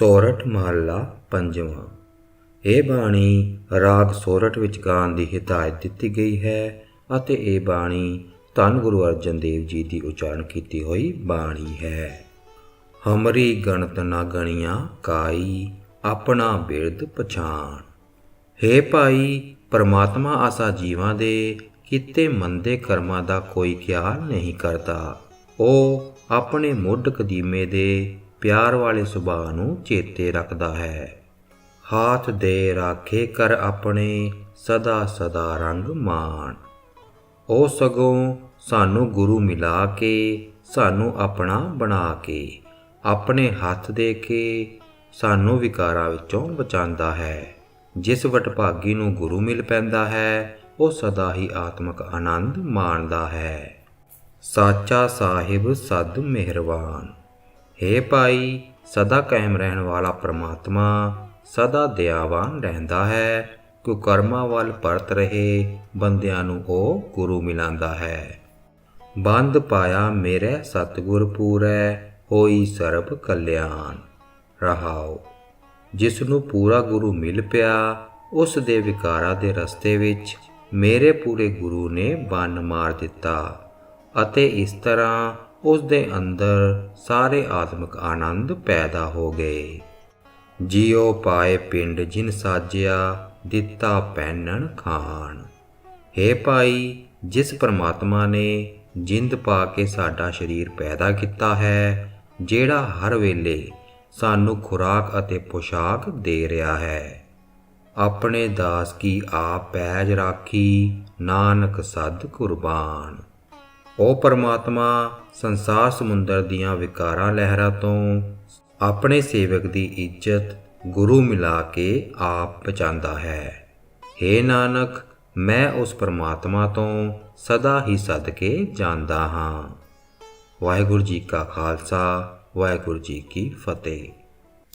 ਸੋਰਠ ਮਹੱਲਾ ਪੰਜਵਾਂ। ਇਹ ਬਾਣੀ ਰਾਗ ਸੋਰਠ ਵਿੱਚ ਗਾਉਣ ਦੀ ਹਿਦਾਇਤ ਦਿੱਤੀ ਗਈ ਹੈ ਅਤੇ ਇਹ ਬਾਣੀ ਧੰਨ ਗੁਰੂ ਅਰਜਨ ਦੇਵ ਜੀ ਦੀ ਉਚਾਰਨ ਕੀਤੀ ਹੋਈ ਬਾਣੀ ਹੈ। ਹਮਰੀ ਗਣਤ ਨਾ ਗਣੀਆਂ ਕਾਈ ਆਪਣਾ ਬਿਰਧ ਪਛਾਣ। ਹੇ ਭਾਈ, ਪਰਮਾਤਮਾ ਆਸਾ ਜੀਵਾਂ ਦੇ, ਕੀਤੇ ਮੰਦੇ ਕਰਮਾਂ ਦਾ ਕੋਈ ਖਿਆਲ ਨਹੀਂ ਕਰਦਾ। ਉਹ ਆਪਣੇ ਮੁੱਢ ਕਦੀਮੇ ਦੇ ਪਿਆਰ ਵਾਲੇ ਸੁਭਾਅ ਨੂੰ ਚੇਤੇ ਰੱਖਦਾ ਹੈ। ਹਾਥ ਦੇ ਰਾਖੇ ਕਰ ਆਪਣੇ ਸਦਾ ਸਦਾ ਰੰਗ ਮਾਣ। ਉਹ ਸਗੋਂ ਸਾਨੂੰ ਗੁਰੂ ਮਿਲਾ ਕੇ, ਸਾਨੂੰ ਆਪਣਾ ਬਣਾ ਕੇ, ਆਪਣੇ ਹੱਥ ਦੇ ਕੇ ਸਾਨੂੰ ਵਿਕਾਰਾਂ ਵਿੱਚੋਂ ਬਚਾਉਂਦਾ ਹੈ। ਜਿਸ ਵਟਭਾਗੀ ਨੂੰ ਗੁਰੂ ਮਿਲ ਪੈਂਦਾ ਹੈ, ਉਹ ਸਦਾ ਹੀ ਆਤਮਿਕ ਆਨੰਦ ਮਾਣਦਾ ਹੈ। ਸਾਚਾ ਸਾਹਿਬ ਸਦ ਮਿਹਰਬਾਨ। ਹੇ ਭਾਈ, ਸਦਾ ਕਾਇਮ ਰਹਿਣ ਵਾਲਾ ਪ੍ਰਮਾਤਮਾ, ਸਦਾ ਦਇਆਵਾਨ ਰਹਿੰਦਾ ਹੈ। ਕੁਕਰਮਾਂ ਵੱਲ ਪਰਤ ਰਹੇ ਬੰਦਿਆਂ ਨੂੰ ਉਹ ਗੁਰੂ ਮਿਲਾਂਦਾ ਹੈ। ਬੰਦ ਪਾਇਆ ਮੇਰੇ ਸਤਿਗੁਰ ਪੂਰੈ, ਹੋਈ ਸਰਬ ਕਲਿਆਣ। ਰਹਾਓ, ਜਿਸ ਨੂੰ ਪੂਰਾ ਗੁਰੂ ਮਿਲ ਪਿਆ, ਉਸ ਦੇ ਵਿਕਾਰਾਂ ਦੇ ਰਸਤੇ ਵਿੱਚ ਮੇਰੇ ਪੂਰੇ ਗੁਰੂ ਨੇ ਬੰਨ ਮਾਰ ਦਿੱਤਾ ਅਤੇ ਇਸ ਤਰ੍ਹਾਂ ਉਸ ਦੇ ਅੰਦਰ ਸਾਰੇ ਆਤਮਿਕ ਆਨੰਦ ਪੈਦਾ ਹੋ ਗਏ। ਜਿਉ ਪਾਏ ਪਿੰਡ ਜਿਨ ਸਾਜਿਆ, ਦਿੱਤਾ ਪੈਨਣ ਖਾਨ ਹੇ ਭਾਈ, ਜਿਸ ਪ੍ਰਮਾਤਮਾ ਨੇ ਜਿੰਦ ਪਾ ਕੇ ਸਾਡਾ ਸਰੀਰ ਪੈਦਾ ਕੀਤਾ ਹੈ, ਜਿਹੜਾ ਹਰ ਵੇਲੇ ਸਾਨੂੰ ਖੁਰਾਕ ਅਤੇ ਪੋਸ਼ਾਕ ਦੇ ਰਿਹਾ ਹੈ। ਆਪਣੇ ਦਾਸ ਕੀ ਆਪ ਪੈਜ ਰਾਖੀ, ਨਾਨਕ ਸਦ ਕੁਰਬਾਨ। ਉਹ ਪਰਮਾਤਮਾ ਸੰਸਾਰ ਸਮੁੰਦਰ ਦੀਆਂ ਵਿਕਾਰਾਂ ਲਹਿਰਾਂ ਤੋਂ ਆਪਣੇ ਸੇਵਕ ਦੀ ਇੱਜ਼ਤ ਗੁਰੂ ਮਿਲਾ ਕੇ ਆਪ ਬਚਾਉਂਦਾ ਹੈ। हे ਨਾਨਕ, ਮੈਂ ਉਸ ਪਰਮਾਤਮਾ ਤੋਂ ਸਦਾ ਹੀ ਸਦਕੇ ਜਾਂਦਾ ਹਾਂ। ਵਾਹਿਗੁਰੂ ਜੀ ਕਾ ਖਾਲਸਾ, ਵਾਹਿਗੁਰੂ ਜੀ ਕੀ ਫਤਿਹ।